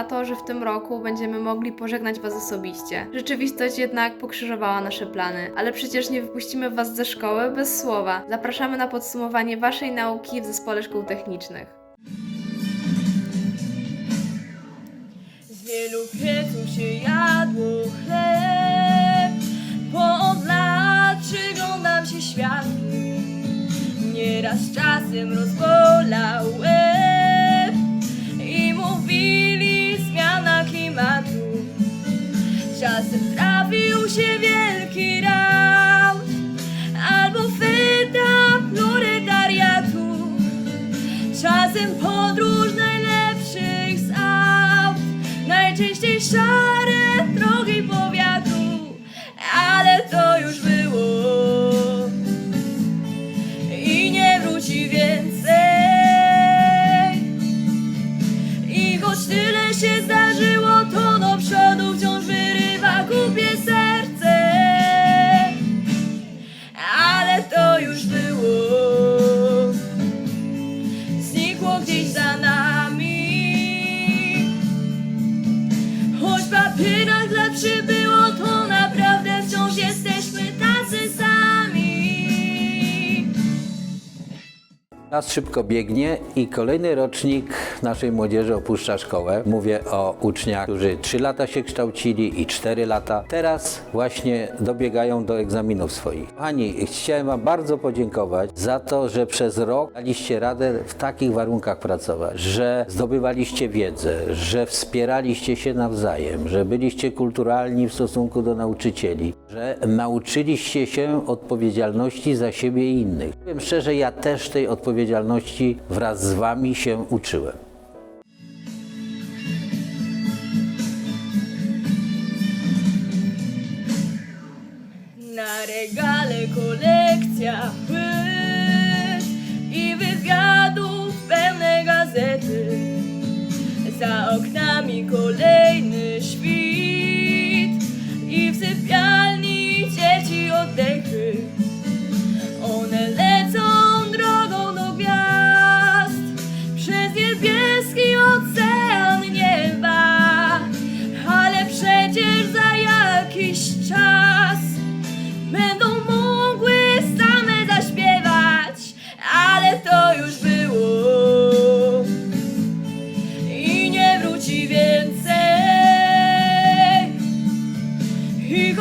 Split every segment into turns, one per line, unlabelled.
na to, że w tym roku będziemy mogli pożegnać Was osobiście. Rzeczywistość jednak pokrzyżowała nasze plany, ale przecież nie wypuścimy Was ze szkoły bez słowa. Zapraszamy na podsumowanie Waszej nauki w Zespole Szkół Technicznych.
Z wielu pieców się jadło chleb Po od lat przyglądam się światu Nieraz czasem rozbolał Czasem trafił się wielki raut Albo feta proletariatu Czasem podróż najlepszych z aut. Najczęściej szare znikło gdzieś za
Czas szybko biegnie i kolejny rocznik naszej młodzieży opuszcza szkołę. Mówię o uczniach, którzy 3 lata się kształcili i 4 lata. Teraz właśnie dobiegają do egzaminów swoich. Kochani, chciałem Wam bardzo podziękować za to, że przez rok daliście radę w takich warunkach pracować, że zdobywaliście wiedzę, że wspieraliście się nawzajem, że byliście kulturalni w stosunku do nauczycieli, że nauczyliście się odpowiedzialności za siebie i innych. Powiem szczerze, ja też tej odpowiedzialności wraz z Wami się uczyłem.
Na regale kolekcja płyt i wywiadów pełne gazety. Za oknami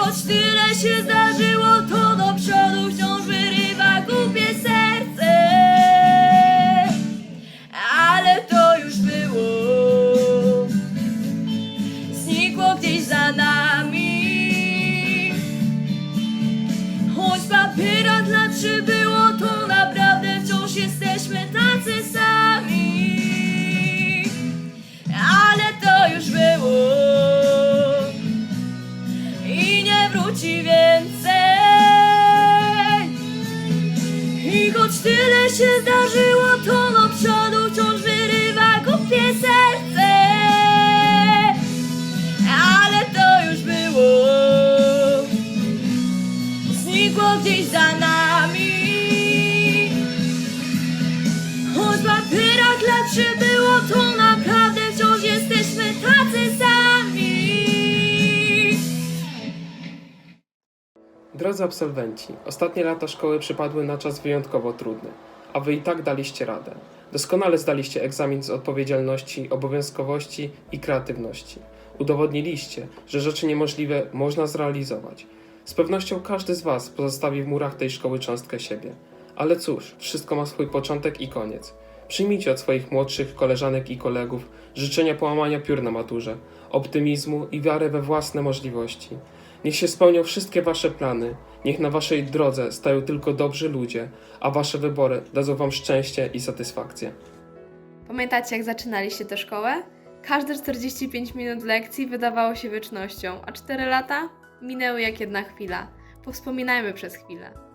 choć tyle się zdarzyło, to się zdarzyło, to do przodu wciąż wyrywa głupie serce. Ale to już było, znikło gdzieś za nami. Choć papierach lat przybyło, to naprawdę wciąż jesteśmy tacy sami.
Drodzy absolwenci, ostatnie lata szkoły przypadły na czas wyjątkowo trudny, a wy i tak daliście radę. Doskonale zdaliście egzamin z odpowiedzialności, obowiązkowości i kreatywności. Udowodniliście, że rzeczy niemożliwe można zrealizować. Z pewnością każdy z was pozostawi w murach tej szkoły cząstkę siebie. Ale cóż, wszystko ma swój początek i koniec. Przyjmijcie od swoich młodszych koleżanek i kolegów życzenia połamania piór na maturze, optymizmu i wiarę we własne możliwości. Niech się spełnią wszystkie wasze plany, niech na waszej drodze stają tylko dobrzy ludzie, a wasze wybory dadzą wam szczęście i satysfakcję.
Pamiętacie, jak zaczynaliście tę szkołę? Każde 45 minut lekcji wydawało się wiecznością, a 4 lata minęły jak jedna chwila. Powspominajmy przez chwilę.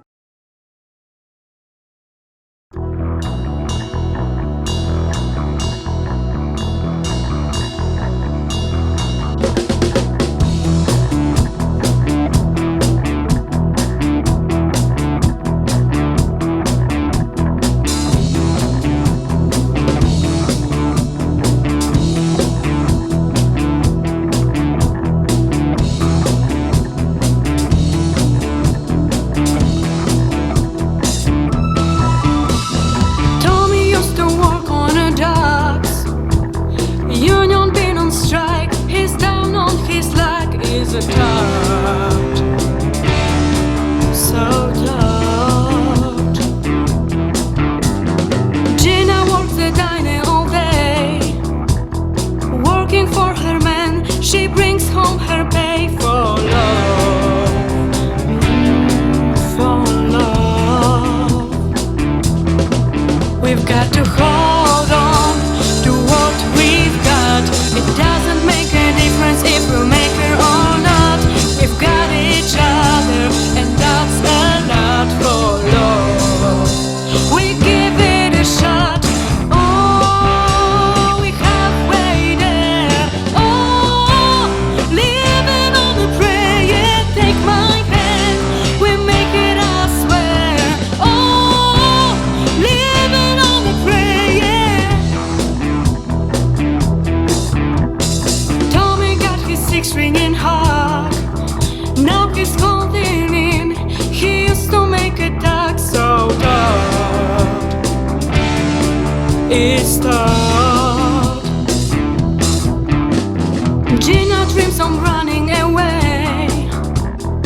Gina dreams of running away.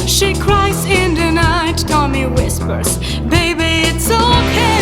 She cries in the night. Tommy whispers, "Baby, it's okay."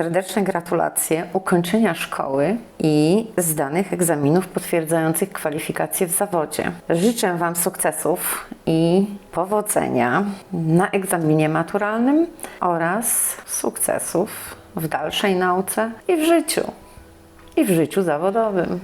serdeczne gratulacje ukończenia szkoły i zdanych egzaminów potwierdzających kwalifikacje w zawodzie. Życzę Wam sukcesów i powodzenia na egzaminie maturalnym oraz sukcesów w dalszej nauce i w życiu, i w życiu zawodowym.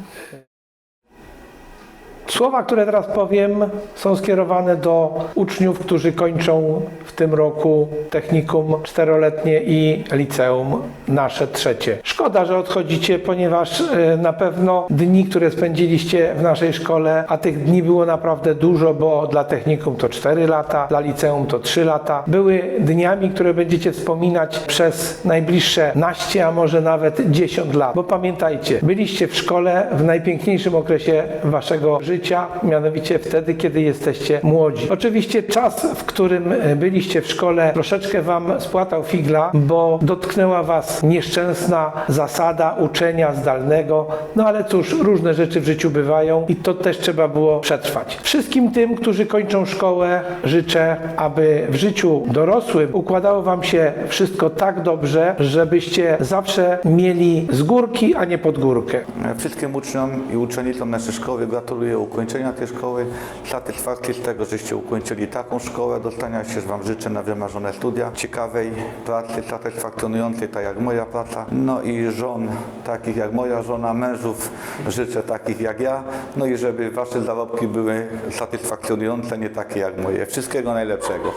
Słowa, które teraz powiem, są skierowane do uczniów, którzy kończą w tym roku technikum czteroletnie i liceum nasze trzecie. Szkoda, że odchodzicie, ponieważ e, na pewno dni, które spędziliście w naszej szkole, a tych dni było naprawdę dużo, bo dla technikum to 4 lata, dla liceum to 3 lata, były dniami, które będziecie wspominać przez najbliższe naście, a może nawet 10 lat. Bo pamiętajcie, byliście w szkole w najpiękniejszym okresie waszego życia, mianowicie wtedy, kiedy jesteście młodzi. Oczywiście czas, w którym e, byliście w szkole, troszeczkę wam spłatał figla, bo dotknęła was nieszczęsna zasada uczenia zdalnego. No ale cóż, różne rzeczy w życiu bywają i to też trzeba było przetrwać. Wszystkim tym, którzy kończą szkołę, życzę, aby w życiu dorosłym układało wam się wszystko tak dobrze, żebyście zawsze mieli z górki, a nie pod górkę.
Wszystkim uczniom i uczennicom naszej szkoły gratuluję ukończenia tej szkoły, satysfakcji z tego, żeście ukończyli taką szkołę, dostania się Wam życzę na wymarzone studia, ciekawej pracy, satysfakcjonującej, tak jak moja praca, no i żon takich jak moja żona, mężów życzę takich jak ja, no i żeby Wasze zarobki były satysfakcjonujące, nie takie jak moje. Wszystkiego najlepszego.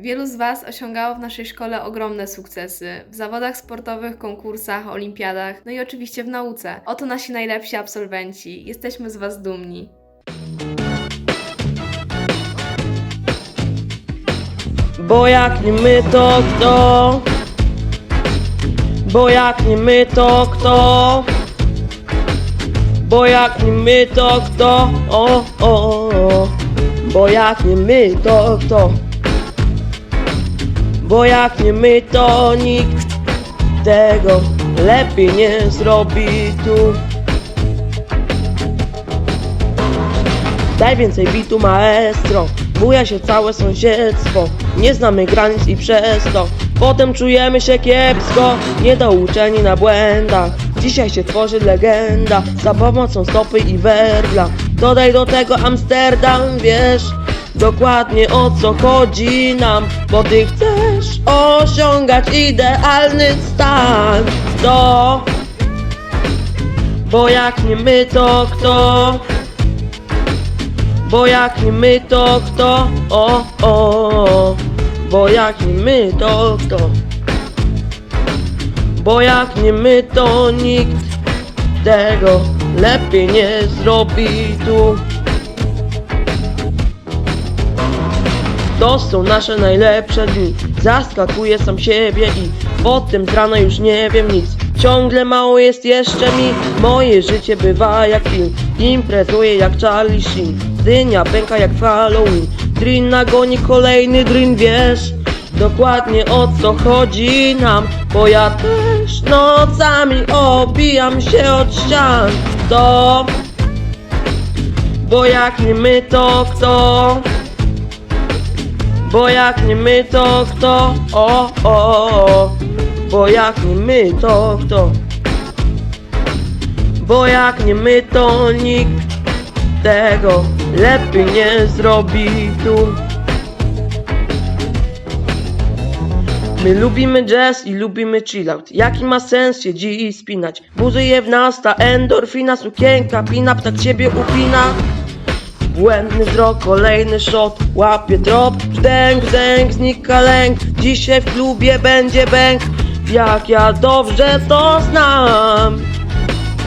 Wielu z Was osiągało w naszej szkole ogromne sukcesy w zawodach sportowych, konkursach, olimpiadach, no i oczywiście w nauce. Oto nasi najlepsi absolwenci. Jesteśmy z Was dumni.
Bo jak nie my to kto? Bo jak nie my to kto? Bo jak nie my to kto? O, o, o. Bo jak nie my to kto? Bo jak nie my to nikt tego lepiej nie zrobi tu. Daj więcej bitu maestro Buja się całe sąsiedztwo. Nie znamy granic i przez to Potem czujemy się kiepsko. Niedouczeni na błędach Dzisiaj się tworzy legenda. Za pomocą stopy i werbla Dodaj do tego Amsterdam, wiesz Dokładnie o co chodzi nam Bo ty chcesz osiągać idealny stan To Bo jak nie my to kto? Bo jak nie my to kto? O, o. Bo jak nie my to kto? Bo jak nie my to nikt tego lepiej nie zrobi tu. To są nasze najlepsze dni. Zaskakuję sam siebie i potem z rana już nie wiem nic. Ciągle mało jest jeszcze mi. Moje życie bywa jak film. Imprezuję jak Charlie Sheen. Dynia pęka jak Halloween. Drin nagoni kolejny drin, wiesz? Dokładnie o co chodzi nam? Bo ja też nocami obijam się od ścian. To Bo jak nie my to kto? Bo jak nie my to kto? O, o, o. Bo jak nie my to kto? Bo jak nie my to nikt tego lepiej nie zrobi tu. My lubimy jazz i lubimy chillout Jaki ma sens się dziś spinać Buzuje w nas ta endorfina Sukienka, pin-up tak ciebie upina Błędny wzrok, kolejny shot, łapie drop. Brzdęk, brzdęk, znika lęk. Dzisiaj w klubie będzie bęk. Jak ja dobrze to znam.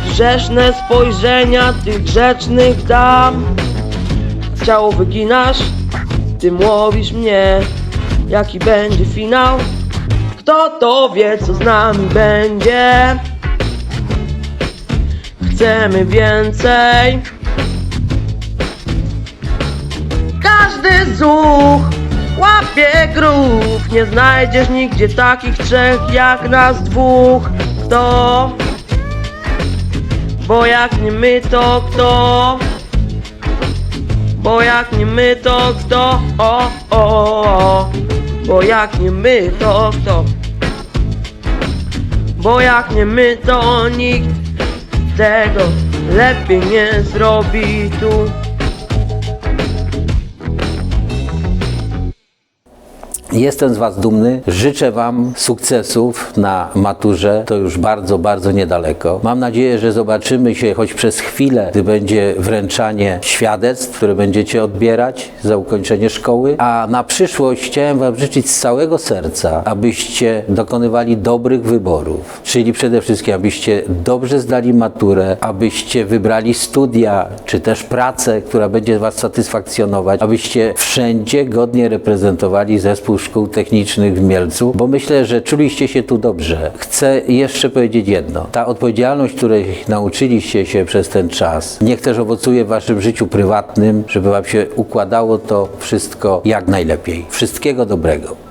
Grzeszne spojrzenia tych grzecznych dam. Ciało wyginasz, ty łowisz mnie. Jaki będzie finał? Kto to wie, co z nami będzie? Chcemy więcej zuch łapie grób Nie znajdziesz nigdzie takich trzech jak nas dwóch Kto? Bo jak nie my to kto? Bo jak nie my to kto? O, o, o. Bo jak nie my to kto? Bo jak nie my to nikt tego lepiej nie zrobi tu
Jestem z Was dumny. Życzę Wam sukcesów na maturze. To już bardzo, bardzo niedaleko. Mam nadzieję, że zobaczymy się choć przez chwilę, gdy będzie wręczanie świadectw, które będziecie odbierać za ukończenie szkoły. A na przyszłość chciałem Wam życzyć z całego serca, abyście dokonywali dobrych wyborów. Czyli przede wszystkim, abyście dobrze zdali maturę, abyście wybrali studia, czy też pracę, która będzie Was satysfakcjonować, abyście wszędzie godnie reprezentowali zespół szkół technicznych w Mielcu, bo myślę, że czuliście się tu dobrze. Chcę jeszcze powiedzieć jedno. Ta odpowiedzialność, której nauczyliście się przez ten czas, niech też owocuje w Waszym życiu prywatnym, żeby Wam się układało to wszystko jak najlepiej. Wszystkiego dobrego.